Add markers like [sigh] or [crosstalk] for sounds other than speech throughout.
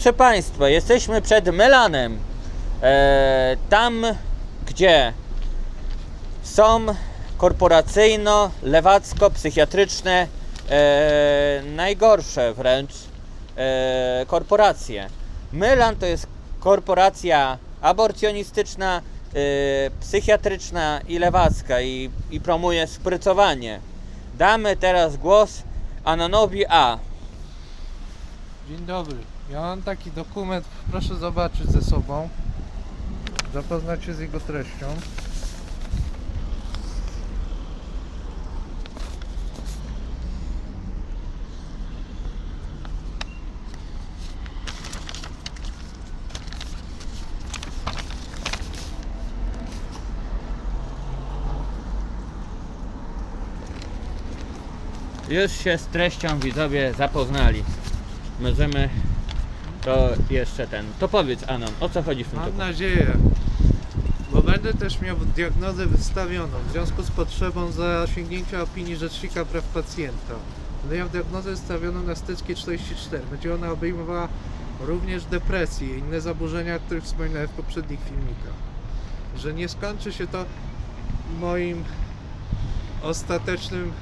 Proszę Państwa, jesteśmy przed Melanem. E, tam, gdzie są korporacyjno-lewacko-psychiatryczne, e, najgorsze wręcz e, korporacje. Melan to jest korporacja aborcjonistyczna, e, psychiatryczna i lewacka i, i promuje sprycowanie. Damy teraz głos Ananowi A. Dzień dobry. Ja mam taki dokument, proszę zobaczyć ze sobą. Zapoznać się z jego treścią. Już się z treścią widzowie zapoznali. Możemy to jeszcze ten. To powiedz Anon, o co chodzi w tym Mam dokumencie? nadzieję, bo będę też miał diagnozę wystawioną w związku z potrzebą zasięgnięcia opinii Rzecznika Praw Pacjenta. Będę miał diagnozę wystawioną na styckie 44. Będzie ona obejmowała również depresję i inne zaburzenia, o których wspominałem w poprzednich filmikach. Że nie skończy się to moim ostatecznym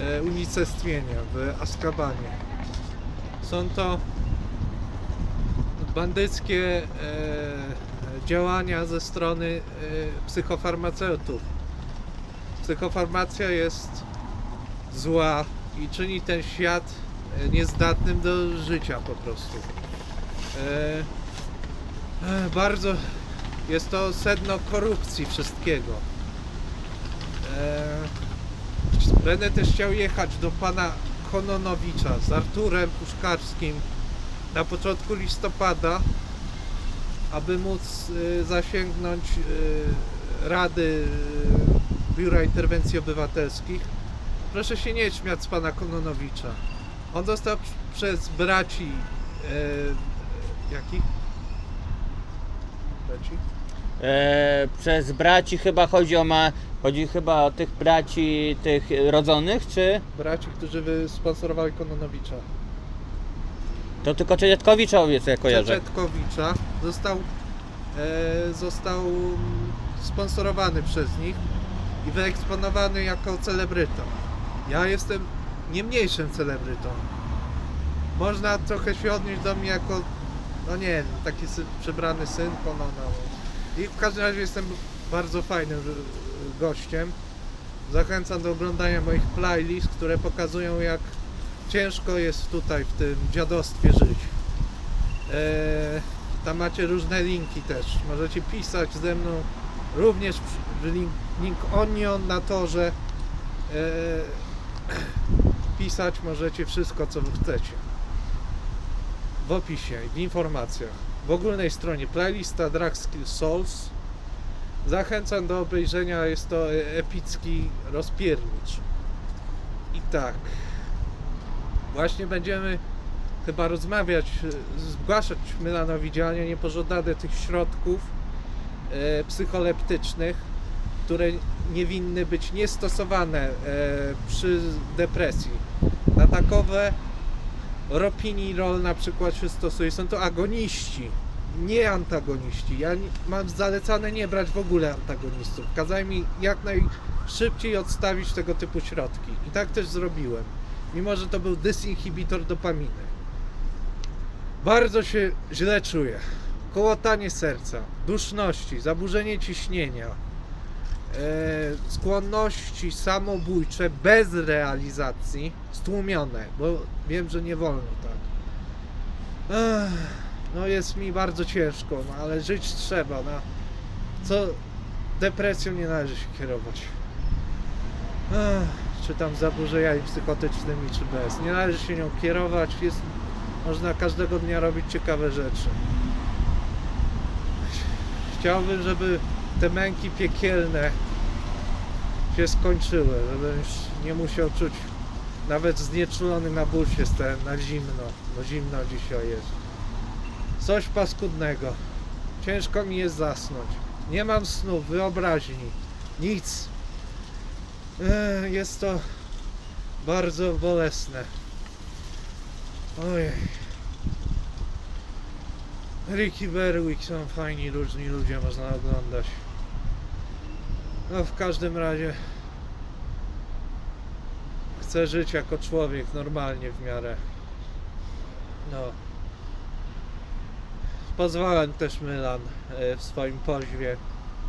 e, unicestwieniem w Azkabanie. Są to bandyckie e, działania ze strony e, psychofarmaceutów. Psychofarmacja jest zła i czyni ten świat e, niezdatnym do życia po prostu. E, e, bardzo jest to sedno korupcji wszystkiego. E, będę też chciał jechać do pana Kononowicza z Arturem Puszkarskim na początku listopada, aby móc y, zasięgnąć y, rady y, Biura Interwencji Obywatelskich. Proszę się nie śmiać z pana Kononowicza. On został przez braci. Jakich? Braci? E, przez braci chyba chodzi o ma. Chodzi chyba o tych braci tych rodzonych, czy Braci, którzy wy- sponsorowali Kononowicza. to tylko Czedziatkowiczowie co ja kojarzę? Czechetkowicza został, e, został mm, sponsorowany przez nich i wyeksponowany jako celebryta. Ja jestem nie mniejszym celebrytą. Można trochę się odnieść do mnie jako, no nie wiem, taki sy- przebrany syn Konona. I w każdym razie jestem bardzo fajnym e, gościem. Zachęcam do oglądania moich playlist, które pokazują jak ciężko jest tutaj w tym dziadostwie żyć. Eee, tam macie różne linki też. Możecie pisać ze mną również w link, link Onion na torze. Eee, [clears throat] pisać możecie wszystko co chcecie. W opisie, w informacjach. W ogólnej stronie playlista Drag Skill Souls. Zachęcam do obejrzenia, jest to e- epicki rozpiernicz. I tak. Właśnie będziemy chyba rozmawiać, e, zgłaszać Mylanowi działania niepożądane tych środków e, psycholeptycznych, które nie winny być niestosowane e, przy depresji. Na takowe ropinirol na przykład się stosuje. Są to agoniści, nie antagoniści. Ja mam zalecane nie brać w ogóle antagonistów. Kazałem mi jak najszybciej odstawić tego typu środki. I tak też zrobiłem. Mimo, że to był dysinhibitor dopaminy. Bardzo się źle czuję. Kołotanie serca, duszności, zaburzenie ciśnienia, skłonności samobójcze bez realizacji, stłumione, bo wiem, że nie wolno tak. Ech, no jest mi bardzo ciężko, no, ale żyć trzeba. No. Co depresją nie należy się kierować. Ech, czy tam zaburzeniami psychotycznymi, czy bez. Nie należy się nią kierować. Jest, można każdego dnia robić ciekawe rzeczy. Chciałbym, żeby te męki piekielne się skończyły, żebym już nie musiał czuć nawet znieczulony na ból się na zimno, bo zimno dzisiaj jest. Coś paskudnego. Ciężko mi jest zasnąć. Nie mam snu, wyobraźni, nic. Ech, Jest to bardzo bolesne. Ojej. Ricky Berwick są fajni, różni ludzie, można oglądać. No w każdym razie chcę żyć jako człowiek normalnie w miarę. No. Pozwalam też Mylan e, w swoim pozwie.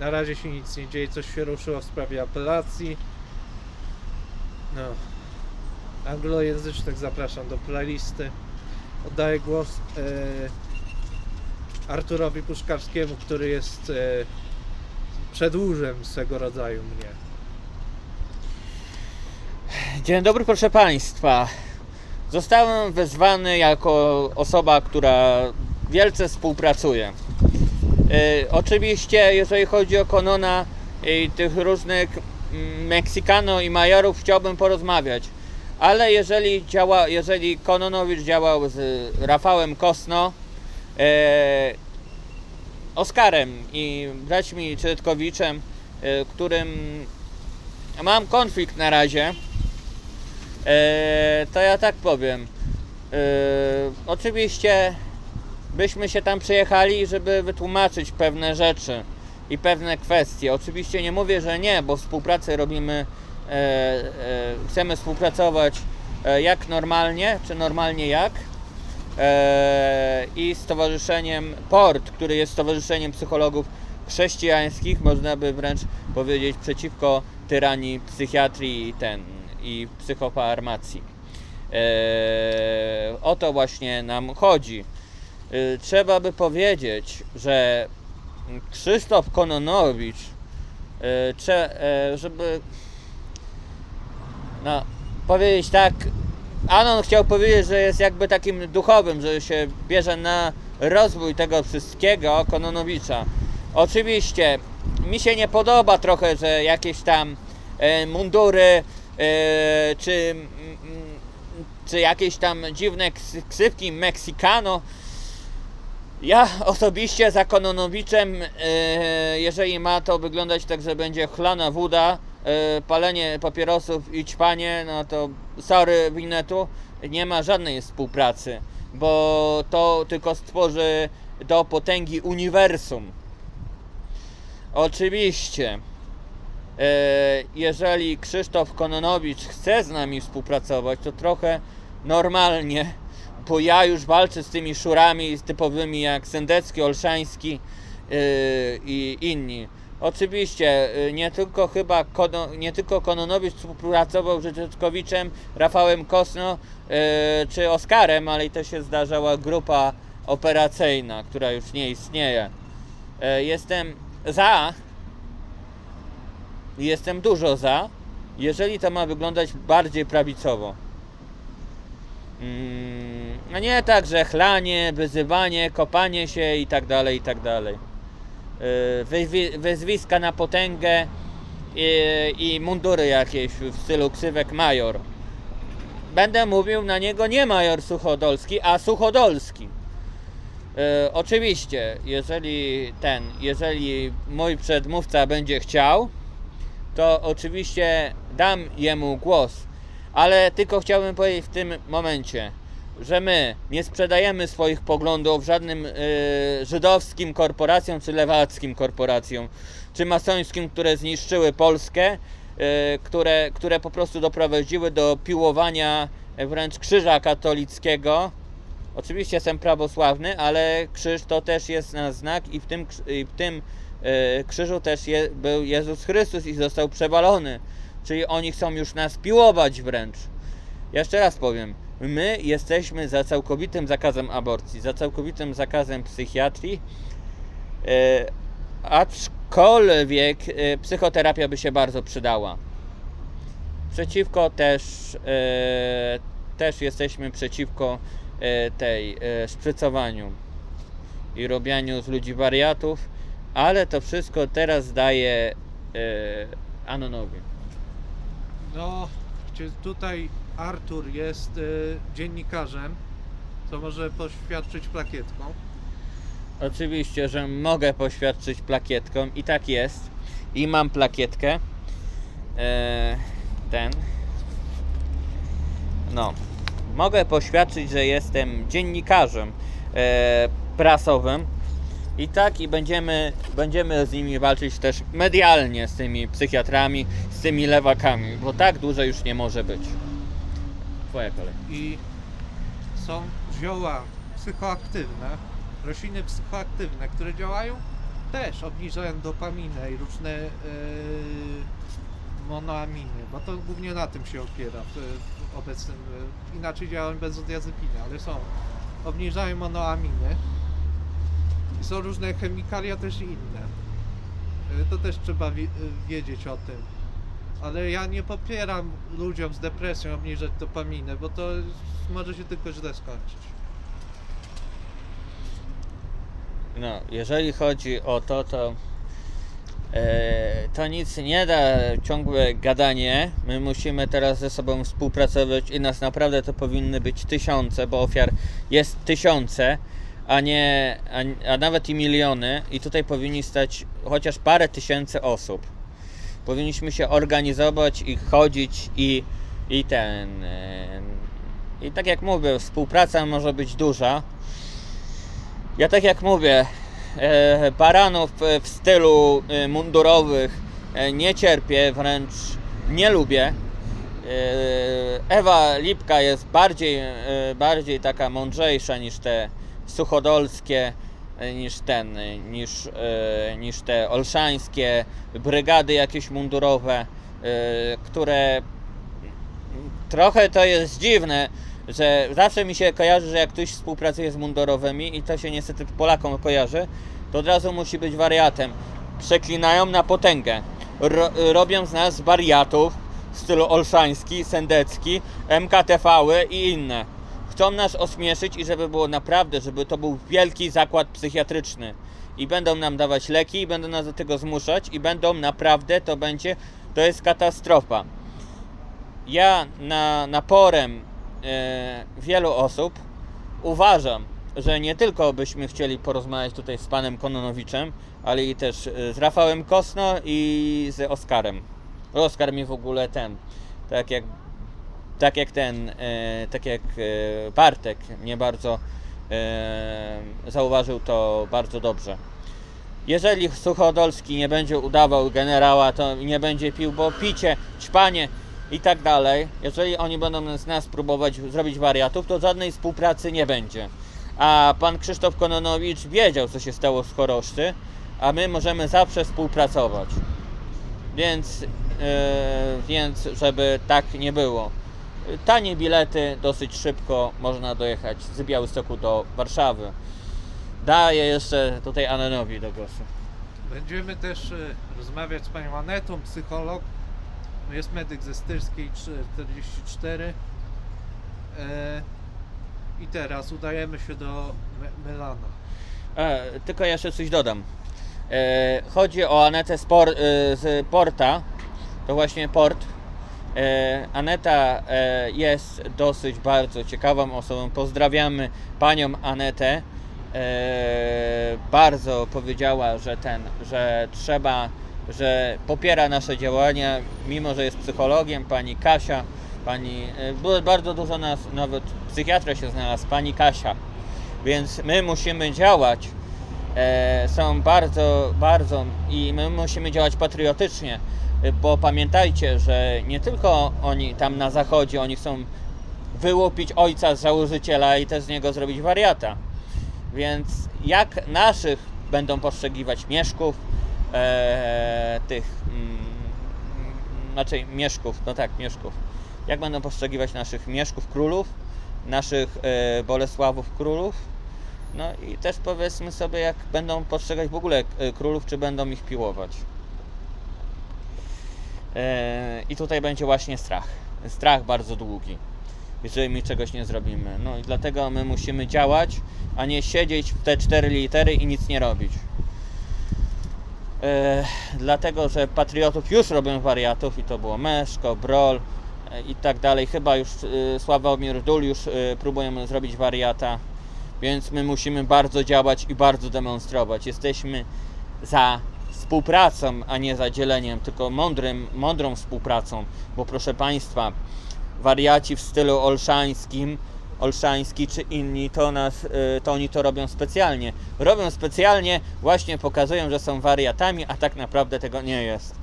Na razie się nic nie dzieje, coś się ruszyło w sprawie apelacji. No. Anglojęzycznych zapraszam do playlisty. Oddaję głos e, Arturowi Puszkarskiemu, który jest e, przedłużem swego rodzaju mnie. Dzień dobry, proszę Państwa. Zostałem wezwany jako osoba, która wielce współpracuje. E, oczywiście, jeżeli chodzi o Konona i tych różnych mm, Meksykano i Majorów, chciałbym porozmawiać. Ale jeżeli, działa, jeżeli Kononowicz działał z Rafałem Kosno, e, Oskarem i braćmi Czytkowiczem, e, którym mam konflikt na razie, e, to ja tak powiem. E, oczywiście byśmy się tam przyjechali, żeby wytłumaczyć pewne rzeczy i pewne kwestie. Oczywiście nie mówię, że nie, bo współpracę robimy, chcemy współpracować jak normalnie, czy normalnie jak. E, I Stowarzyszeniem PORT, który jest Stowarzyszeniem Psychologów Chrześcijańskich, można by wręcz powiedzieć przeciwko tyranii psychiatrii i ten i psychofarmacji. E, o to właśnie nam chodzi. E, trzeba by powiedzieć, że Krzysztof Kononowicz, żeby no, powiedzieć tak, Anon chciał powiedzieć, że jest jakby takim duchowym, że się bierze na rozwój tego wszystkiego Kononowicza. Oczywiście mi się nie podoba trochę, że jakieś tam e, mundury e, czy, czy jakieś tam dziwne ksy- ksywki Meksykano. Ja osobiście za Kononowiczem, e, jeżeli ma to wyglądać tak, że będzie chlana woda, palenie papierosów i ćpanie, no to sorry Winetu, nie ma żadnej współpracy, bo to tylko stworzy do potęgi uniwersum. Oczywiście, e, jeżeli Krzysztof Kononowicz chce z nami współpracować, to trochę normalnie, bo ja już walczę z tymi szurami typowymi jak Sendecki, Olszański yy, i inni. Oczywiście yy, nie tylko chyba Kono, nie tylko Kononowicz współpracował z Rzeczkowiczem, Rafałem Kosno yy, czy Oskarem, ale i to się zdarzała grupa operacyjna, która już nie istnieje. Yy, jestem za, jestem dużo za, jeżeli to ma wyglądać bardziej prawicowo. Mm, a nie tak, że chlanie, wyzywanie, kopanie się i tak dalej, i tak dalej. Wyzwi- Wyzwiska na potęgę i, i mundury jakieś w stylu ksywek major. Będę mówił na niego nie major Suchodolski, a Suchodolski. Yy, oczywiście, jeżeli ten, jeżeli mój przedmówca będzie chciał, to oczywiście dam jemu głos. Ale tylko chciałbym powiedzieć w tym momencie, że my nie sprzedajemy swoich poglądów żadnym y, żydowskim korporacjom, czy lewackim korporacjom, czy masońskim, które zniszczyły Polskę, y, które, które po prostu doprowadziły do piłowania wręcz krzyża katolickiego. Oczywiście jestem prawosławny, ale krzyż to też jest na znak i w tym, i w tym y, krzyżu też je, był Jezus Chrystus i został przewalony. Czyli oni chcą już nas piłować wręcz. Jeszcze raz powiem, my jesteśmy za całkowitym zakazem aborcji, za całkowitym zakazem psychiatrii, e, aczkolwiek e, psychoterapia by się bardzo przydała. Przeciwko też, e, też jesteśmy przeciwko tej szprycowaniu i robianiu z ludzi wariatów, ale to wszystko teraz daje Anonowi. No, gdzie tutaj Artur jest y, dziennikarzem, co może poświadczyć plakietką. Oczywiście, że mogę poświadczyć plakietką i tak jest. I mam plakietkę. E, ten. No. mogę poświadczyć, że jestem dziennikarzem e, prasowym. I tak i będziemy, będziemy z nimi walczyć też medialnie z tymi psychiatrami, z tymi lewakami, bo tak dłużej już nie może być. Twoja kolej. I są zioła psychoaktywne, rośliny psychoaktywne, które działają też obniżają dopaminę i różne yy, monoaminy, bo to głównie na tym się opiera w, w obecnym, yy, inaczej działają benzodiazepiny, ale są, obniżają monoaminy i są różne chemikalia też inne. Yy, to też trzeba wi- wiedzieć o tym. Ale ja nie popieram ludziom z depresją obniżać dopaminę, bo to może się tylko źle skończyć. No, jeżeli chodzi o to, to e, to nic nie da ciągłe gadanie. My musimy teraz ze sobą współpracować i nas naprawdę to powinny być tysiące, bo ofiar jest tysiące, a nie, a, a nawet i miliony. I tutaj powinni stać chociaż parę tysięcy osób. Powinniśmy się organizować i chodzić i, i ten. E, I tak jak mówię, współpraca może być duża. Ja tak jak mówię, e, baranów e, w stylu mundurowych nie cierpię, wręcz nie lubię. Ewa Lipka jest bardziej, bardziej taka mądrzejsza niż te suchodolskie, niż ten, e, niż, e, niż te olszańskie brygady jakieś mundurowe, e, które trochę to jest dziwne, że zawsze mi się kojarzy, że jak ktoś współpracuje z mundurowymi i to się niestety Polakom kojarzy, to od razu musi być wariatem. Przeklinają na potęgę. Ro, robią z nas wariatów w stylu olszański, sendecki, MKTV-y i inne. Chcą nas ośmieszyć i żeby było naprawdę, żeby to był wielki zakład psychiatryczny. I będą nam dawać leki, i będą nas do tego zmuszać, i będą naprawdę, to będzie, to jest katastrofa ja na naporem e, wielu osób uważam, że nie tylko byśmy chcieli porozmawiać tutaj z panem Kononowiczem, ale i też e, z Rafałem Kosno i z Oskarem. Oskar mi w ogóle ten, tak jak, tak jak ten, e, tak jak e, Bartek nie bardzo e, zauważył to bardzo dobrze. Jeżeli Suchodolski nie będzie udawał generała, to nie będzie pił, bo picie, ćpanie i tak dalej, jeżeli oni będą z nas próbować zrobić wariatów, to żadnej współpracy nie będzie. A pan Krzysztof Kononowicz wiedział, co się stało z Choroszczy, a my możemy zawsze współpracować. Więc, yy, więc żeby tak nie było. Tanie bilety, dosyć szybko można dojechać z Białegostoku do Warszawy. Daję jeszcze tutaj Anenowi do głosu. Będziemy też e, rozmawiać z panią Anetą, psycholog. Jest medyk ze Styrskiej 44. E, I teraz udajemy się do Me- Melana. E, tylko jeszcze coś dodam. E, chodzi o Anetę z, por, e, z Porta. To właśnie Port. E, Aneta e, jest dosyć bardzo ciekawą osobą. Pozdrawiamy panią Anetę. E, bardzo powiedziała, że ten, że trzeba, że popiera nasze działania, mimo że jest psychologiem. Pani Kasia, pani, było bardzo dużo nas, nawet psychiatra się znalazł, pani Kasia. Więc my musimy działać. Są bardzo, bardzo i my musimy działać patriotycznie, bo pamiętajcie, że nie tylko oni tam na zachodzie, oni chcą wyłupić ojca z założyciela i też z niego zrobić wariata. Więc jak naszych będą postrzegiwać mieszków, e, tych, mm, znaczy mieszków, no tak, mieszków. Jak będą postrzegiwać naszych mieszków królów, naszych e, Bolesławów królów, no i też powiedzmy sobie, jak będą postrzegać w ogóle e, królów, czy będą ich piłować. E, I tutaj będzie właśnie strach. Strach bardzo długi, jeżeli my czegoś nie zrobimy. No i dlatego my musimy działać, a nie siedzieć w te cztery litery i nic nie robić. E, dlatego, że patriotów już robią wariatów i to było Meszko, Brol e, i tak dalej. Chyba już e, Sławomir Dul już próbujemy zrobić wariata. Więc my musimy bardzo działać i bardzo demonstrować. Jesteśmy za współpracą, a nie za dzieleniem, tylko mądrym, mądrą współpracą, bo proszę Państwa, wariaci w stylu olszańskim, olszański czy inni, to, nas, y, to oni to robią specjalnie. Robią specjalnie, właśnie pokazują, że są wariatami, a tak naprawdę tego nie jest.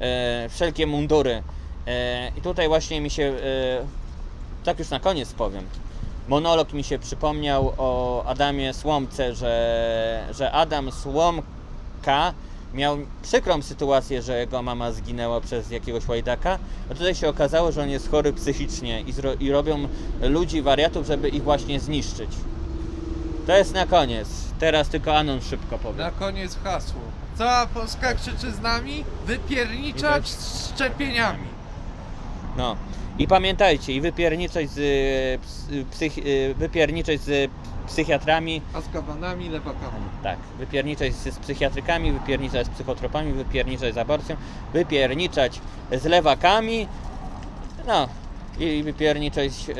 E, wszelkie mundury. E, I tutaj właśnie mi się, tak już na koniec powiem, monolog mi się przypomniał o Adamie Słomce, że, że Adam Słomka miał przykrą sytuację, że jego mama zginęła przez jakiegoś łajdaka, a tutaj się okazało, że on jest chory psychicznie i, i robią ludzi wariatów, żeby ich właśnie zniszczyć. To jest na koniec. Teraz tylko Anon szybko powiem. Na koniec hasło. Cała Polska krzyczy z nami, wypierniczać z szczepieniami. No. I pamiętajcie, i wypierniczać z, y, y, psych, y, wypierniczać z psychiatrami, A z kabanami, lewakami. tak, wypierniczać z, z psychiatrykami, wypierniczać z psychotropami, wypierniczać z aborcją, wypierniczać z lewakami, no i wypierniczać y,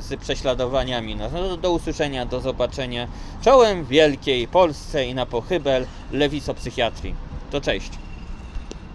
z prześladowaniami. No, no, do usłyszenia, do zobaczenia. Czołem wielkiej Polsce i na pochybel lewicopsychiatrii. To cześć.